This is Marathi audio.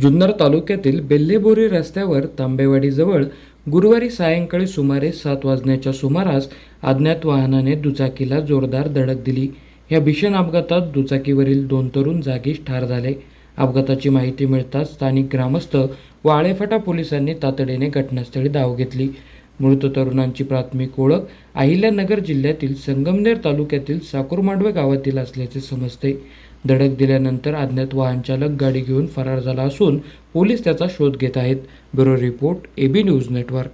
जुन्नर तालुक्यातील बेल्लेबोरी रस्त्यावर तांबेवाडीजवळ गुरुवारी सायंकाळी सुमारे सात वाजण्याच्या सुमारास अज्ञात वाहनाने दुचाकीला जोरदार धडक दिली. या भीषण अपघातात दुचाकीवरील दोन तरुण जागीच ठार झाले. अपघाताची माहिती मिळताच स्थानिक ग्रामस्थ व आळेफाटा पोलिसांनी तातडीने घटनास्थळी धाव घेतली. मृत तरुणांची प्राथमिक ओळख अहिल्यानगर जिल्ह्यातील संगमनेर तालुक्यातील साकूरमांडवे गावातील असल्याचे समजते. धडक दिल्यानंतर अज्ञात वाहनचालक गाडी घेऊन फरार झाला असून पोलीस त्याचा शोध घेत आहेत. Bureau report AB news network.